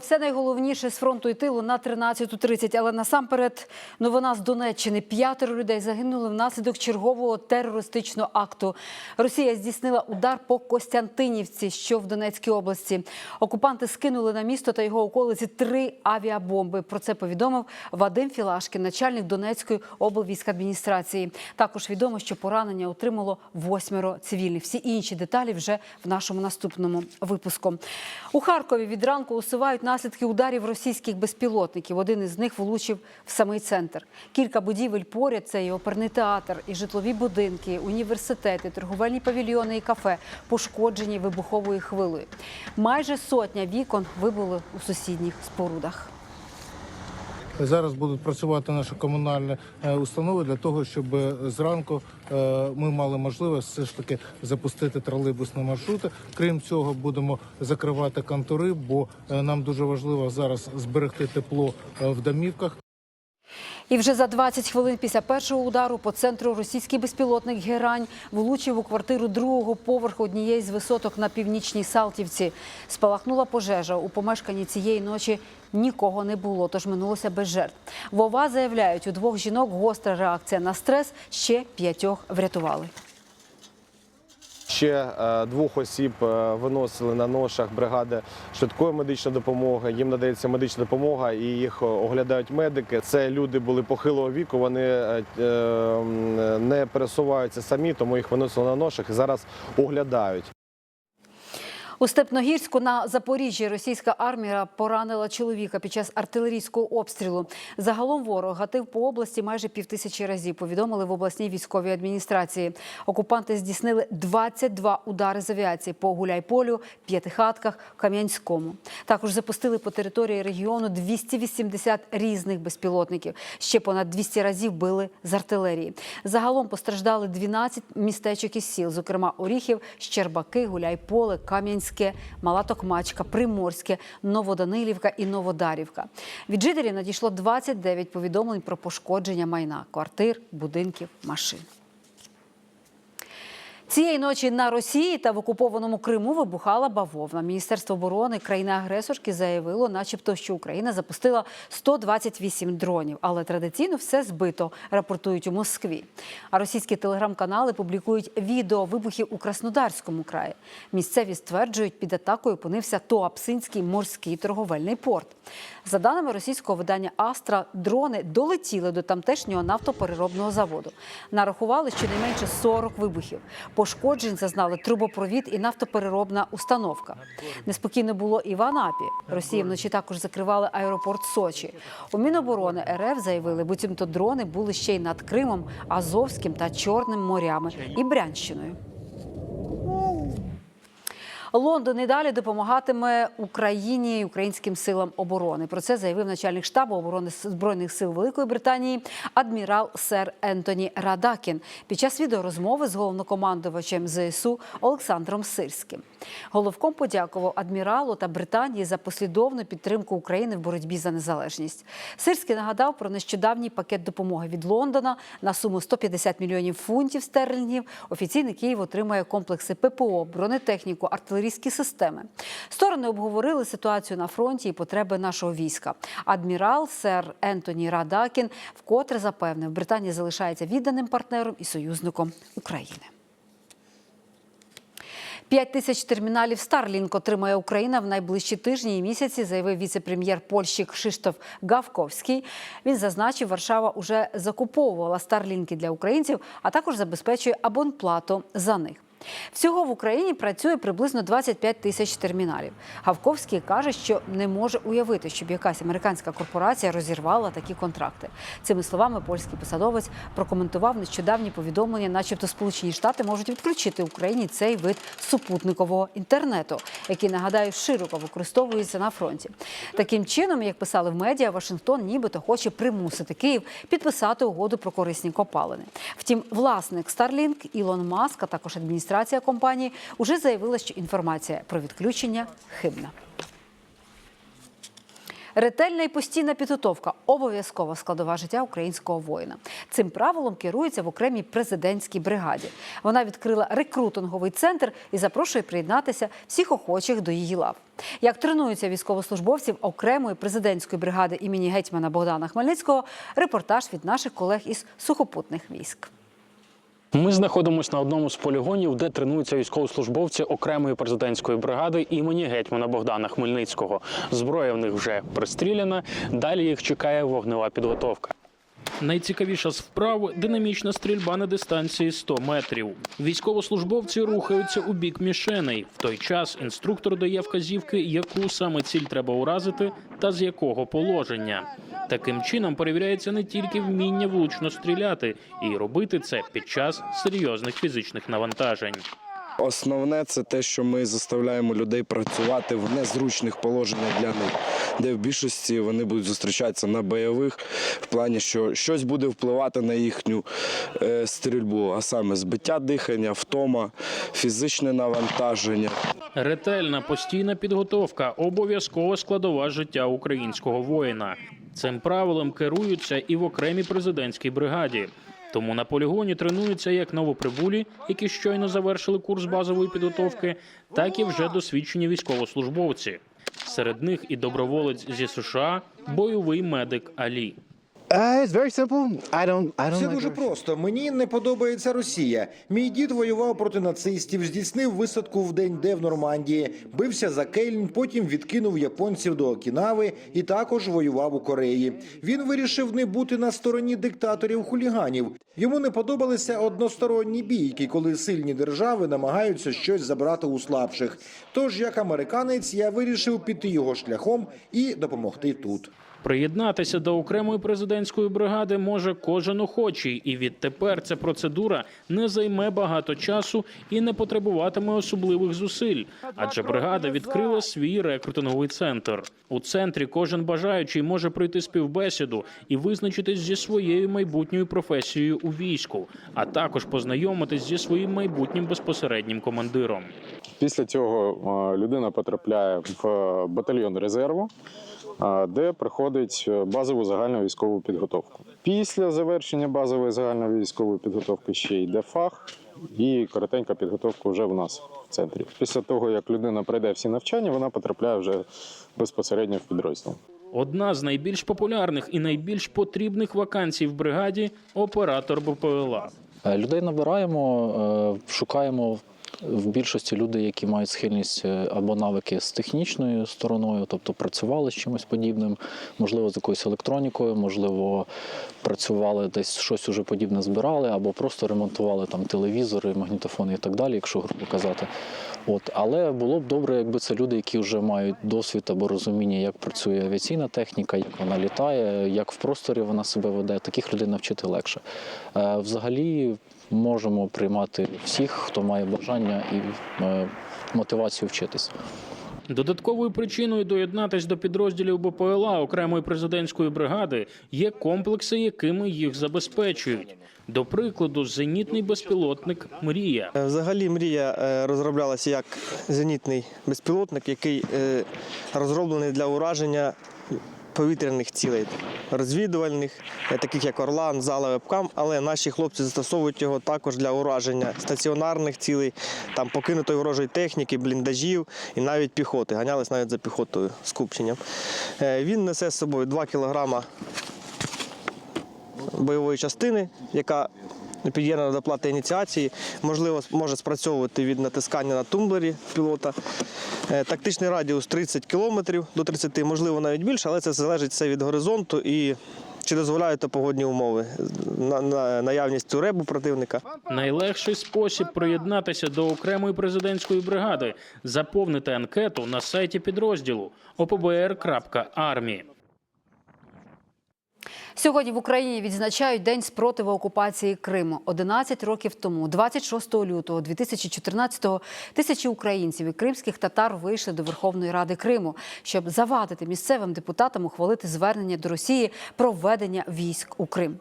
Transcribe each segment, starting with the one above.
Все найголовніше з фронту і тилу на 13.30. Але насамперед новина з Донеччини. П'ятеро людей загинули внаслідок чергового терористичного акту. Росія здійснила удар по Костянтинівці, що в Донецькій області. Окупанти скинули на місто та його околиці три авіабомби. Про це повідомив Вадим Філашкін, начальник Донецької облвійськадміністрації. Також відомо, що поранення отримало восьмеро цивільних. Всі інші деталі вже в нашому наступному випуску. У Харкові від ранку усувають наслідки ударів російських безпілотників. Один із них влучив в самий центр. Кілька будівель поряд це і оперний театр, і житлові будинки, університети, торговельні павільйони і кафе пошкоджені вибуховою хвилею. Майже сотня вікон вибули у сусідніх спорудах. Зараз будуть працювати наші комунальні е, установи для того, щоб е, зранку е, ми мали можливість все ж таки запустити тролейбусні маршрути. Крім цього, будемо закривати контури, бо нам дуже важливо зараз зберегти тепло в домівках. І вже за 20 хвилин після першого удару по центру російський безпілотник Герань влучив у квартиру другого поверху однієї з висоток на північній Салтівці. Спалахнула пожежа. У помешканні цієї ночі нікого не було, тож минулося без жертв. Вова заявляють, у двох жінок гостра реакція на стрес, ще п'ятьох врятували. Ще е, двох осіб е, виносили на ношах бригади швидкої медичної допомоги. Їм надається медична допомога і їх оглядають медики. Це люди були похилого віку. Вони е, е, не пересуваються самі, тому їх виносили на ношах і зараз оглядають. У Степногірську на Запоріжжі російська армія поранила чоловіка під час артилерійського обстрілу. Загалом ворог гатив по області майже півтисячі разів. Повідомили в обласній військовій адміністрації. Окупанти здійснили 22 удари з авіації по Гуляйполю, П'ятихатках, Кам'янському. Також запустили по території регіону 280 різних безпілотників. Ще понад 200 разів били з артилерії. Загалом постраждали 12 містечок і сіл, зокрема Оріхів, Щербаки, Гуляйполе, Кам'янське, Мала Токмачка, Приморське, Новоданилівка і Новодарівка. Від жителів надійшло 29 повідомлень про пошкодження майна, квартир, будинків, машин. Цієї ночі на Росії та в окупованому Криму вибухала бавовна. Міністерство оборони країни-агресорки заявило, начебто, що Україна запустила 128 дронів, але традиційно все збито, рапортують у Москві. А російські телеграм-канали публікують відео вибухів у Краснодарському краї. Місцеві стверджують, під атакою опинився Туапсинський морський торговельний порт. За даними російського видання Астра, дрони долетіли до тамтешнього нафтопереробного заводу. Нарахували щонайменше 40 вибухів. Пошкоджень зазнали трубопровід і нафтопереробна установка. Неспокійно було і в Анапі. Росія вночі також закривали аеропорт Сочі. У Міноборони РФ заявили, буцімто дрони були ще й над Кримом, Азовським та Чорним морями і Брянщиною. Лондон і далі допомагатиме Україні і українським силам оборони. Про це заявив начальник штабу оборони збройних сил Великої Британії адмірал сер Ентоні Радакін під час відеорозмови з головнокомандувачем ЗСУ Олександром Сирським. Головком подякував адміралу та Британії за послідовну підтримку України в боротьбі за незалежність. Сирський нагадав про нещодавній пакет допомоги від Лондона на суму 150 мільйонів фунтів стерлінгів. Офіційний Київ отримає комплекси ППО, бронетехніку, артилерійські системи. Сторони обговорили ситуацію на фронті і потреби нашого війська. Адмірал сер Ентоні Радакін вкотре запевнив, Британія залишається відданим партнером і союзником України. П'ять тисяч терміналів Starlink отримає Україна в найближчі тижні і місяці, заявив віце-прем'єр Польщі Кшиштоф Гавковський. Він зазначив, Варшава уже закуповувала Starlink для українців, а також забезпечує абонплату за них. Всього в Україні працює приблизно 25 тисяч терміналів. Гавковський каже, що не може уявити, щоб якась американська корпорація розірвала такі контракти. Цими словами польський посадовець прокоментував нещодавні повідомлення, начебто Сполучені Штати можуть відключити Україні цей вид супутникового інтернету, який нагадаю широко використовується на фронті. Таким чином, як писали в медіа, Вашингтон нібито хоче примусити Київ підписати угоду про корисні копалини. Втім, власник Starlink Ілон Маск, а також адміністрація компанії, уже заявила, що інформація про відключення хибна. Ретельна і постійна підготовка обов'язкова складова життя українського воїна. Цим правилом керується в окремій президентській бригаді. Вона відкрила рекрутинговий центр і запрошує приєднатися всіх охочих до її лав. Як тренуються військовослужбовців окремої президентської бригади імені гетьмана Богдана Хмельницького, репортаж від наших колег із сухопутних військ. Ми знаходимося на одному з полігонів, де тренуються військовослужбовці окремої президентської бригади імені гетьмана Богдана Хмельницького. Зброя в них вже пристріляна. Далі їх чекає вогнева підготовка. Найцікавіша з вправ динамічна стрільба на дистанції 100 метрів. Військовослужбовці рухаються у бік мішеней. В той час інструктор дає вказівки, яку саме ціль треба уразити та з якого положення. Таким чином перевіряється не тільки вміння влучно стріляти, і робити це під час серйозних фізичних навантажень. Основне це те, що ми заставляємо людей працювати в незручних положеннях для них, де в більшості вони будуть зустрічатися на бойових, в плані, що щось буде впливати на їхню е, стрільбу, а саме збиття дихання, втома, фізичне навантаження. Ретельна постійна підготовка обов'язкова складова життя українського воїна. Цим правилом керуються і в окремій президентській бригаді. Тому на полігоні тренуються як новоприбулі, які щойно завершили курс базової підготовки, так і вже досвідчені військовослужбовці. Серед них і доброволець зі США, бойовий медик Алі. Uh, it's very simple. I don't. I don't. Все like дуже Russia. просто. Мені не подобається Росія. Мій дід воював проти нацистів, здійснив висадку в день Д в Нормандії, бився за Кельн, потім відкинув японців до Окінави і також воював у Кореї. Він вирішив не бути на стороні диктаторів-хуліганів. Йому не подобалися односторонні бійки, коли сильні держави намагаються щось забрати у слабших. Тож, як американець, я вирішив піти його шляхом і допомогти тут. Приєднатися до окремої президентської бригади може кожен охочий, і відтепер ця процедура не займе багато часу і не потребуватиме особливих зусиль. Адже бригада відкрила свій рекрутинговий центр. У центрі кожен бажаючий може пройти співбесіду і визначитись зі своєю майбутньою професією у війську, а також познайомитись зі своїм майбутнім безпосереднім командиром. Після цього е, людина потрапляє в е, батальйон резерву, де проходить е, базову загальну військову підготовку. Після завершення базової загальної військової підготовки ще йде фах і коротенька підготовка вже в нас в центрі. Після того, як людина пройде всі навчання, вона потрапляє вже безпосередньо в підрозділ. Одна з найбільш популярних і найбільш потрібних вакансій в бригаді оператор БПЛА. Е, Людей набираємо, е, шукаємо в більшості люди, які мають схильність е, або навики з технічною стороною, тобто працювали з чимось подібним, можливо, з якоюсь електронікою, можливо, працювали десь щось уже подібне збирали, або просто ремонтували там телевізори, магнітофони і так далі, якщо грубо казати. От, але було б добре, якби це люди, які вже мають досвід або розуміння, як працює авіаційна техніка, як вона літає, як в просторі вона себе веде. Таких людей навчити легше. Е, Взагалі можемо приймати всіх, хто має бажання і е, мотивацію вчитись. Додатковою причиною доєднатись до підрозділів БПЛА окремої президентської бригади є комплекси, якими їх забезпечують. До прикладу, зенітний безпілотник Мрія. Е, Взагалі мрія е, розроблялася як зенітний безпілотник, який розроблений для ураження повітряних цілей, розвідувальних, е, таких як Орлан, Зала, Вебкам, але наші хлопці застосовують його також для ураження стаціонарних цілей, там покинутої ворожої техніки, бліндажів і навіть піхоти. Ганялись навіть за піхотою скупченням. купченням. Він несе з собою 2 кілограма бойової частини, яка під'єднана до плати ініціації, можливо, може спрацьовувати від натискання на тумблері пілота. Е, Тактичний радіус 30 км до 30, можливо, навіть більше, але це залежить все від горизонту і чи дозволяють погодні умови, на, на наявність ребу противника. Найлегший спосіб приєднатися до окремої президентської бригади заповнити анкету на сайті підрозділу opbr.army. Сьогодні в Україні відзначають День спротиву окупації Криму. 11 років тому, 26 лютого 2014-го, тисячі українців і кримських татар вийшли до Верховної Ради Криму, щоб завадити місцевим депутатам ухвалити звернення до Росії про введення військ у Крим.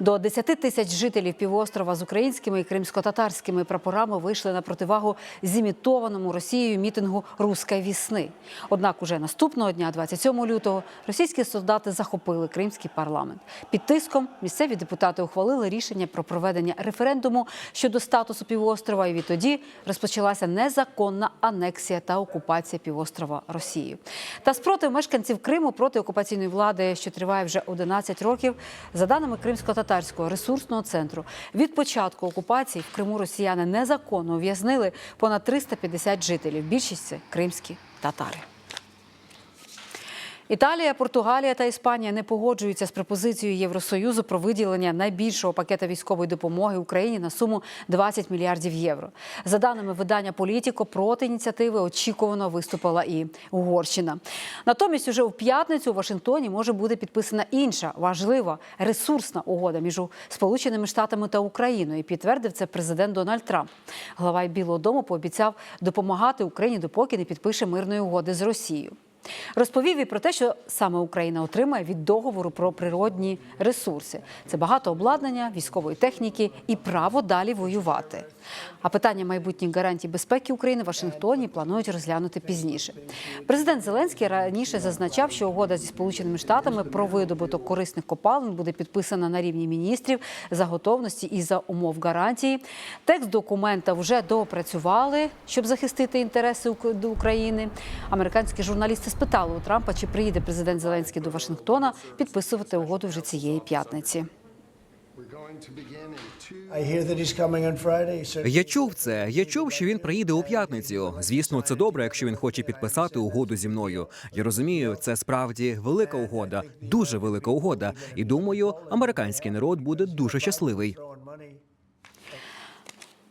До 10 тисяч жителів півострова з українськими і кримсько-татарськими прапорами вийшли на противагу зімітованому Росією мітингу Руська вісни. Однак уже наступного дня, 27 лютого, російські солдати захопили кримський парламент. Під тиском місцеві депутати ухвалили рішення про проведення референдуму щодо статусу півострова. І відтоді розпочалася незаконна анексія та окупація півострова Росією. Та спротив мешканців Криму проти окупаційної влади, що триває вже 11 років, за даними Кримсько-татарського ресурсного центру, від початку окупації в Криму росіяни незаконно ув'язнили понад 350 жителів. Більшість це кримські татари. Італія, Португалія та Іспанія не погоджуються з пропозицією Євросоюзу про виділення найбільшого пакета військової допомоги Україні на суму 20 мільярдів євро. За даними видання Політіко, проти ініціативи очікувано виступила і Угорщина. Натомість, уже у п'ятницю у Вашингтоні може бути підписана інша важлива ресурсна угода між Сполученими Штатами та Україною. Підтвердив це президент Дональд Трамп. Глава Білого Дому пообіцяв допомагати Україні, допоки не підпише мирної угоди з Росією. Розповів і про те, що саме Україна отримає від договору про природні ресурси. Це багато обладнання, військової техніки і право далі воювати. А питання майбутніх гарантій безпеки України в Вашингтоні планують розглянути пізніше. Президент Зеленський раніше зазначав, що угода зі Сполученими Штатами про видобуток корисних копалин буде підписана на рівні міністрів за готовності і за умов гарантії. Текст документа вже доопрацювали, щоб захистити інтереси України. Американські журналісти спитали у Трампа, чи приїде президент Зеленський до Вашингтона підписувати угоду вже цієї п'ятниці. Я чув це. Я чув, що він приїде у п'ятницю. Звісно, це добре, якщо він хоче підписати угоду зі мною. Я розумію, це справді велика угода, дуже велика угода. І думаю, американський народ буде дуже щасливий.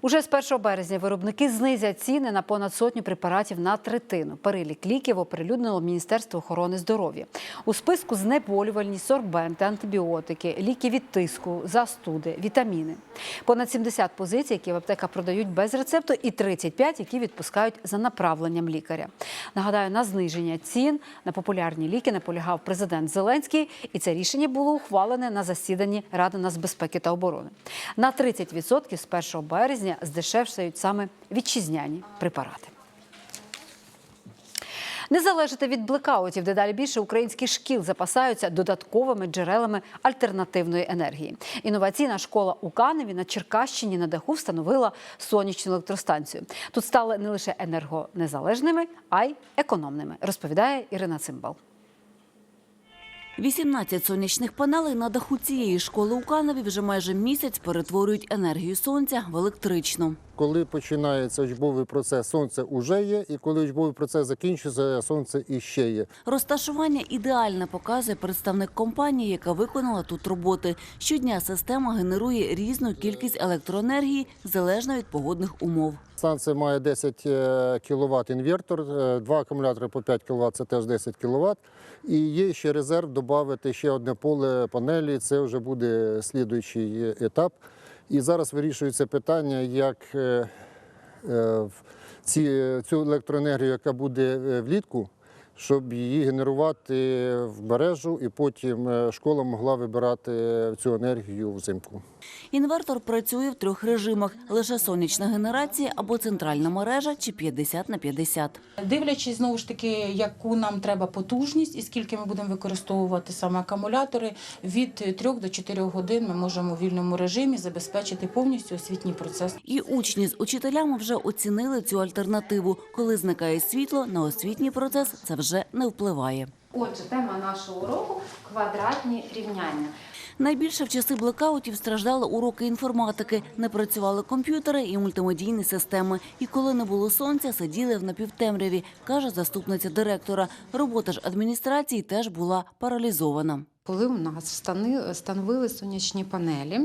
Уже з 1 березня виробники знизять ціни на понад сотню препаратів на третину. Перелік ліків оприлюднило Міністерство охорони здоров'я. У списку знеболювальні, сорбенти, антибіотики, ліки від тиску, застуди, вітаміни. Понад 70 позицій, які в аптеках продають без рецепту, і 35, які відпускають за направленням лікаря. Нагадаю, на зниження цін на популярні ліки наполягав президент Зеленський, і це рішення було ухвалене на засіданні Ради нацбезпеки та оборони. На 30% з 1 березня здешевшають саме вітчизняні препарати. Не залежати від блекаутів, дедалі більше українських шкіл запасаються додатковими джерелами альтернативної енергії. Інноваційна школа у Каневі на Черкащині на даху встановила сонячну електростанцію. Тут стали не лише енергонезалежними, а й економними, розповідає Ірина Цимбал. 18 сонячних панелей на даху цієї школи у Каневі вже майже місяць перетворюють енергію сонця в електричну. Коли починається учбовий процес, сонце вже є, і коли учбовий процес закінчується, сонце іще є. Розташування ідеальне показує представник компанії, яка виконала тут роботи. Щодня система генерує різну кількість електроенергії залежно від погодних умов. Станція має 10 кВт інвертор, е, два акумулятори по 5 кВт, це теж 10 кВт. І є ще резерв додати ще одне поле панелі. Це вже буде слідуючий етап. І зараз вирішується питання, як е, е, ці, цю електроенергію, яка буде е, влітку, щоб її генерувати в мережу, і потім е, школа могла вибирати цю енергію взимку. Інвертор працює в трьох режимах: лише сонячна генерація або центральна мережа чи 50 на 50. Дивлячись знову ж таки, яку нам треба потужність і скільки ми будемо використовувати саме акумулятори, від 3 до 4 годин ми можемо у вільному режимі забезпечити повністю освітній процес. І учні з учителями вже оцінили цю альтернативу. Коли зникає світло, на освітній процес це вже не впливає. Отже, тема нашого уроку квадратні рівняння. Найбільше в часи блекаутів страждали уроки інформатики, не працювали комп'ютери і мультимедійні системи. І коли не було сонця, сиділи в напівтемряві, каже заступниця директора. Робота ж адміністрації теж була паралізована. Коли у нас встановили сонячні панелі,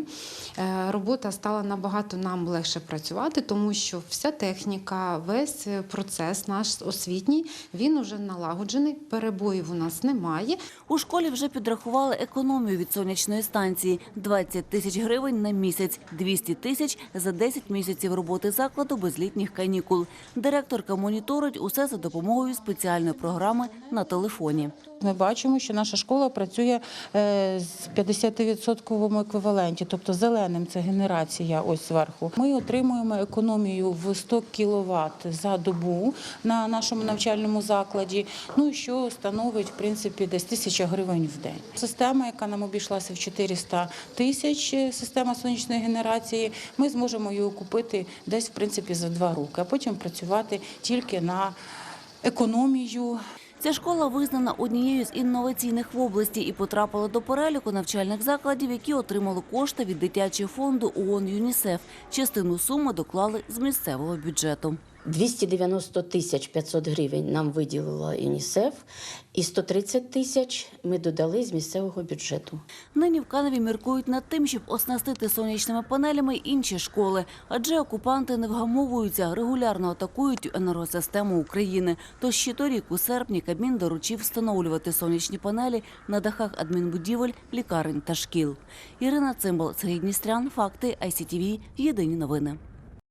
е, робота стала набагато нам легше працювати, тому що вся техніка, весь процес наш освітній, він уже налагоджений, перебоїв у нас немає. У школі вже підрахували економію від сонячної станції – 20 тисяч гривень на місяць, 200 тисяч за 10 місяців роботи закладу без літніх канікул. Директорка моніторить усе за допомогою спеціальної програми на телефоні. Ми бачимо, що наша школа працює е, з 50% еквіваленті, тобто зеленим це генерація ось зверху. Ми отримуємо економію в 100 кВт за добу на нашому навчальному закладі, ну що становить в принципі десь тисяча гривень в день. Система, яка нам обійшлася в 400 тисяч, е, система сонячної генерації, ми зможемо її купити десь в принципі за два роки, а потім працювати тільки на економію Ця школа визнана однією з інноваційних в області і потрапила до переліку навчальних закладів, які отримали кошти від дитячого фонду ООН ЮНІСЕФ. Частину суми доклали з місцевого бюджету. 290 тисяч 500 гривень нам виділила ЮНІСЕФ, і 130 тисяч ми додали з місцевого бюджету. Нині в Каневі міркують над тим, щоб оснастити сонячними панелями інші школи, адже окупанти не вгамовуються, регулярно атакують енергосистему України. Тож ще торік у серпні Кабмін доручив встановлювати сонячні панелі на дахах адмінбудівель, лікарень та шкіл. Ірина Цимбал, Сергій Дністрян, факти ICTV, Єдині новини.